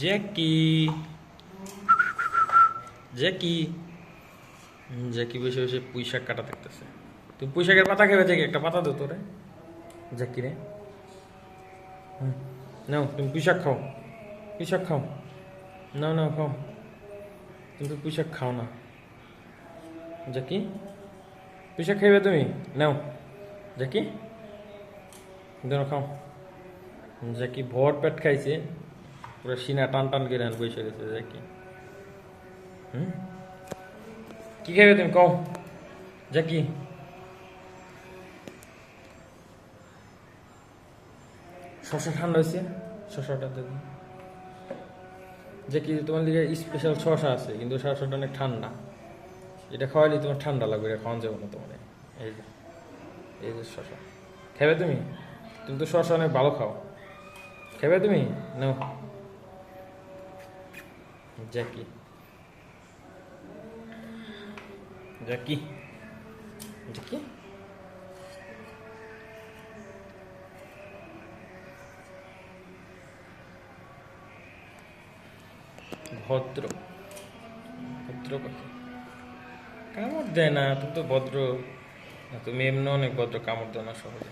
জ্যাকি জ্যাকি জ্যাকি বসে বসে পুঁই শাক কাটা দেখতেছে। তুমি পুঁই শাকের পাতা খেবে জ্যাকি একটা পাতা দো তোরে। জ্যাকি রে। নাও, তুমি পুঁই শাক খাও। পুঁই শাক খাও। নাও নাও, খাও। তুমি তো পুঁই খাও না। জ্যাকি পুঁই শাক খাইবে তুমি? নাও। জ্যাকি দাও খাও। জ্যাকি ভর পেট খাইছে। পুরো সিনা টান টান করে আন বসে গেছে জ্যাকি হুম? কি খাইবে তুমি? কও। জ্যাকি শশা ঠান্ডা হয়েছে শশাটা দেখুন জ্যাকি তোমার দিকে স্পেশাল শশা আছে, কিন্তু শশাটা অনেক ঠান্ডা। এটা খাওয়াইলে তোমার ঠান্ডা লাগবে, এটা খাওয়ান যাবে না তোমার। এই যে এই যে শশা। খাবে তুমি? তুমি তো শশা অনেক ভালো খাও। খাবে তুমি? নাও। জ্যাকি জ্যাকি জ্যাকি ভদ্র। ভদ্র কামড় দেয় না, তুমি তো ভদ্র। তুমি এমনি অনেক ভদ্র, কামড় দেয় না সহজে।